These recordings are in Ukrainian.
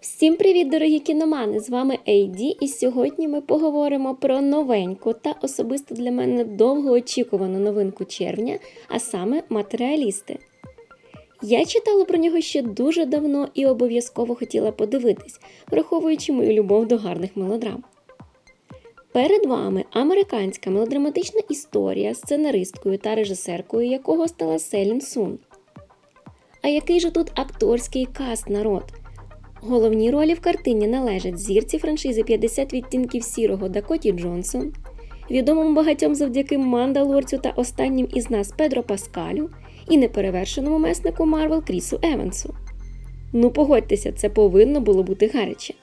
Всім привіт, дорогі кіномани! З вами Ейді, і сьогодні ми поговоримо про новеньку та особисто для мене довгоочікувану новинку червня, а саме матеріалісти. Я читала про нього ще дуже давно і обов'язково хотіла подивитись, враховуючи мою любов до гарних мелодрам. Перед вами американська мелодраматична історія з сценаристкою та режисеркою, якого стала Селін Сун. А який же тут акторський каст народ? Головні ролі в картині належать зірці франшизи 50 відтінків сірого Дакоті Джонсон, відомому багатьом завдяки Мандалорцю та останнім із нас Педро Паскалю і неперевершеному меснику Марвел Крісу Евансу. Ну погодьтеся, це повинно було бути гаряче.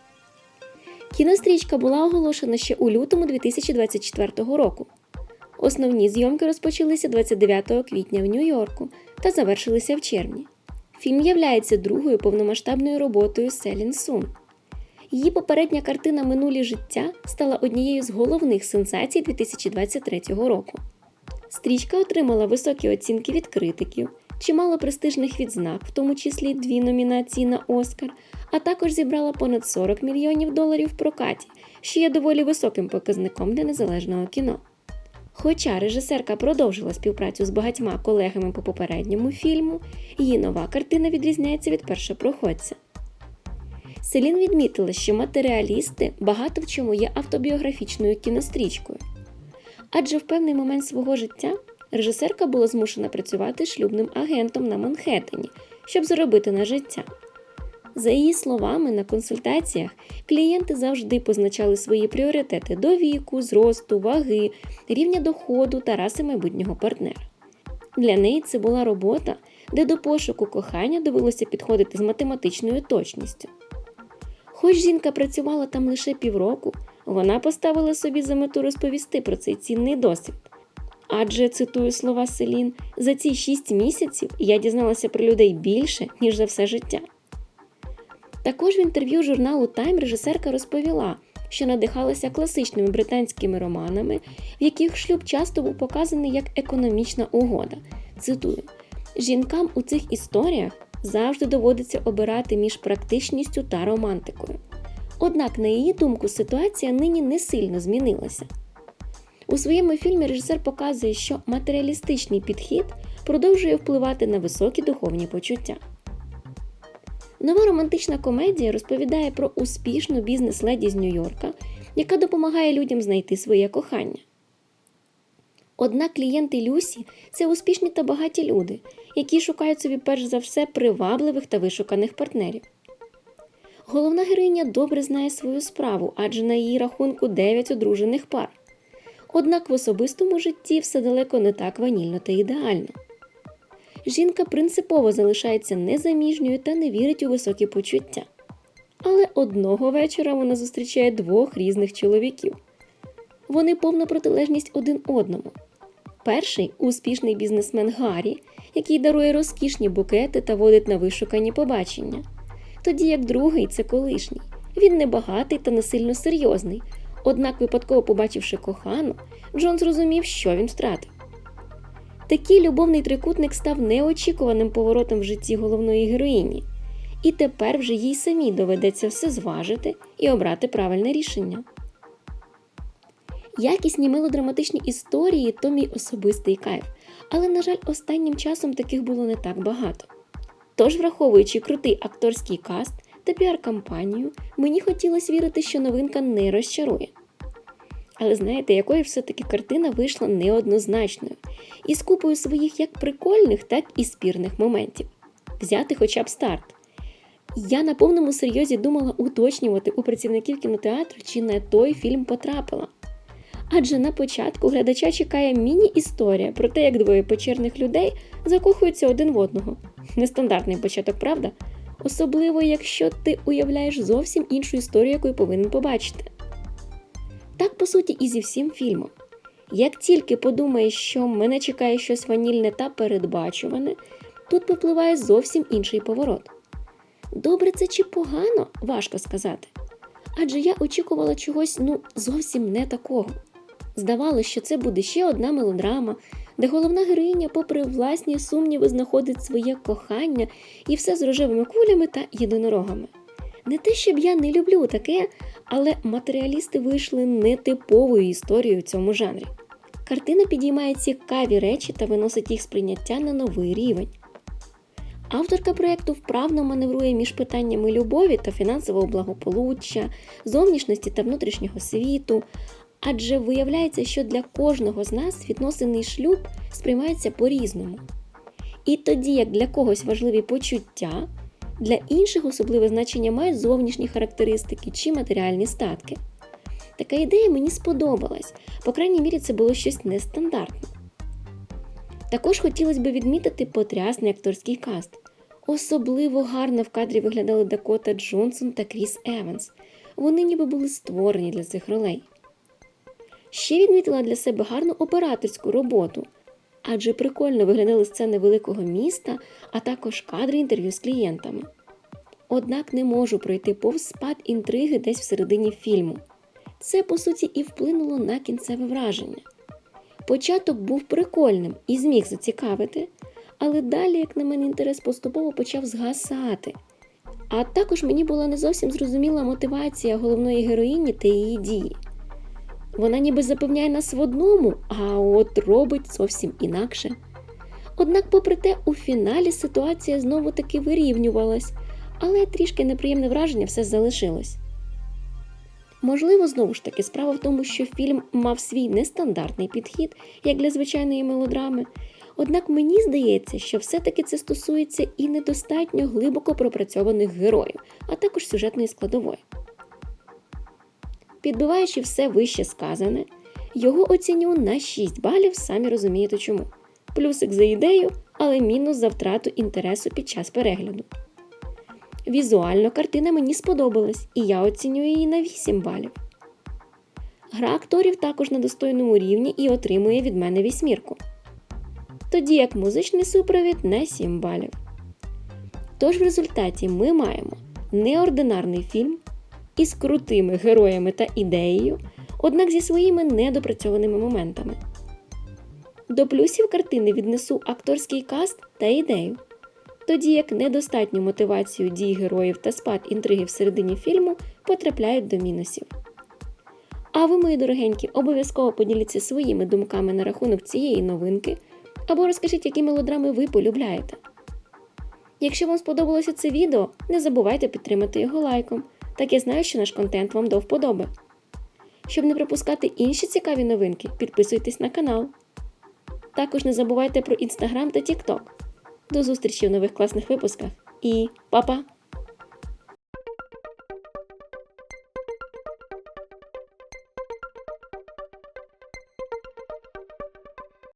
Кінострічка була оголошена ще у лютому 2024 року. Основні зйомки розпочалися 29 квітня в Нью-Йорку та завершилися в червні. Фільм являється другою повномасштабною роботою Селін Сун. Її попередня картина Минулі життя стала однією з головних сенсацій 2023 року. Стрічка отримала високі оцінки від критиків, чимало престижних відзнак, в тому числі дві номінації на Оскар, а також зібрала понад 40 мільйонів доларів в прокаті, що є доволі високим показником для незалежного кіно. Хоча режисерка продовжила співпрацю з багатьма колегами по попередньому фільму, її нова картина відрізняється від першопроходця. Селін відмітила, що матеріалісти багато в чому є автобіографічною кінострічкою. Адже в певний момент свого життя режисерка була змушена працювати шлюбним агентом на Манхеттені, щоб заробити на життя. За її словами, на консультаціях клієнти завжди позначали свої пріоритети до віку, зросту, ваги, рівня доходу та раси майбутнього партнера. Для неї це була робота, де до пошуку кохання довелося підходити з математичною точністю. Хоч жінка працювала там лише півроку, вона поставила собі за мету розповісти про цей цінний досвід. Адже, цитую слова Селін, за ці шість місяців я дізналася про людей більше, ніж за все життя. Також в інтерв'ю журналу Time режисерка розповіла, що надихалася класичними британськими романами, в яких шлюб часто був показаний як економічна угода. Цитую: жінкам у цих історіях завжди доводиться обирати між практичністю та романтикою. Однак, на її думку, ситуація нині не сильно змінилася. У своєму фільмі режисер показує, що матеріалістичний підхід продовжує впливати на високі духовні почуття. Нова романтична комедія розповідає про успішну бізнес-леді з Нью-Йорка, яка допомагає людям знайти своє кохання. Однак клієнти Люсі це успішні та багаті люди, які шукають собі перш за все привабливих та вишуканих партнерів. Головна героїня добре знає свою справу, адже на її рахунку 9 одружених пар. Однак в особистому житті все далеко не так ванільно та ідеально. Жінка принципово залишається незаміжньою та не вірить у високі почуття. Але одного вечора вона зустрічає двох різних чоловіків. Вони повна протилежність один одному. Перший успішний бізнесмен Гаррі, який дарує розкішні букети та водить на вишукані побачення. Тоді як другий це колишній. Він небагатий та не сильно серйозний. Однак, випадково побачивши кохану, Джон зрозумів, що він втратив. Такий любовний трикутник став неочікуваним поворотом в житті головної героїні, і тепер вже їй самій доведеться все зважити і обрати правильне рішення. Якісні мелодраматичні історії то мій особистий кайф, але, на жаль, останнім часом таких було не так багато. Тож, враховуючи крутий акторський каст та піар-кампанію, мені хотілося вірити, що новинка не розчарує. Але знаєте, якою все-таки картина вийшла неоднозначною, і з купою своїх як прикольних, так і спірних моментів. Взяти хоча б старт. Я на повному серйозі думала уточнювати у працівників кінотеатру, чи не той фільм потрапила. Адже на початку глядача чекає міні-історія про те, як двоє печерних людей закохуються один в одного. Нестандартний початок, правда? Особливо, якщо ти уявляєш зовсім іншу історію, яку повинен побачити. По суті, і зі всім фільмом. Як тільки подумаєш, що мене чекає щось ванільне та передбачуване, тут випливає зовсім інший поворот. Добре це чи погано, важко сказати. Адже я очікувала чогось ну зовсім не такого. Здавалося, що це буде ще одна мелодрама, де головна героїня, попри власні сумніви, знаходить своє кохання і все з рожевими кулями та єдинорогами. Не те, щоб я не люблю таке, але матеріалісти вийшли нетиповою історією в цьому жанрі. Картина підіймає цікаві речі та виносить їх сприйняття на новий рівень. Авторка проєкту вправно маневрує між питаннями любові та фінансового благополуччя, зовнішності та внутрішнього світу, адже виявляється, що для кожного з нас відносини шлюб сприймаються по-різному. І тоді, як для когось важливі почуття, для інших особливе значення мають зовнішні характеристики чи матеріальні статки. Така ідея мені сподобалась, по крайній мірі, це було щось нестандартне. Також хотілося б відмітити потрясний акторський каст. Особливо гарно в кадрі виглядали Дакота Джонсон та Кріс Еванс. Вони ніби були створені для цих ролей. Ще відмітила для себе гарну операторську роботу, адже прикольно виглядали сцени великого міста, а також кадри інтерв'ю з клієнтами. Однак не можу пройти повз спад інтриги десь всередині фільму. Це, по суті, і вплинуло на кінцеве враження. Початок був прикольним і зміг зацікавити, але далі, як на мене, інтерес поступово почав згасати. А також мені була не зовсім зрозуміла мотивація головної героїні та її дії. Вона ніби запевняє нас в одному, а от робить зовсім інакше. Однак, попри те, у фіналі ситуація знову таки вирівнювалась, але трішки неприємне враження все залишилось. Можливо, знову ж таки, справа в тому, що фільм мав свій нестандартний підхід, як для звичайної мелодрами. Однак мені здається, що все-таки це стосується і недостатньо глибоко пропрацьованих героїв, а також сюжетної складової. Підбиваючи все вище сказане, його оціню на 6 балів, самі розумієте чому. Плюсик за ідею, але мінус за втрату інтересу під час перегляду. Візуально картина мені сподобалась, і я оцінюю її на 8 балів. Гра акторів також на достойному рівні і отримує від мене вісьмірку. Тоді як музичний супровід на 7 балів. Тож в результаті ми маємо неординарний фільм із крутими героями та ідеєю, однак зі своїми недопрацьованими моментами. До плюсів картини віднесу акторський каст та ідею тоді як недостатню мотивацію дій героїв та спад інтриги всередині фільму потрапляють до мінусів. А ви, мої дорогенькі, обов'язково поділіться своїми думками на рахунок цієї новинки або розкажіть, які мелодрами ви полюбляєте. Якщо вам сподобалося це відео, не забувайте підтримати його лайком, так я знаю, що наш контент вам до вподоби. Щоб не пропускати інші цікаві новинки, підписуйтесь на канал. Також не забувайте про інстаграм та тікток. До зустрічі в нових класних випусках і па-па!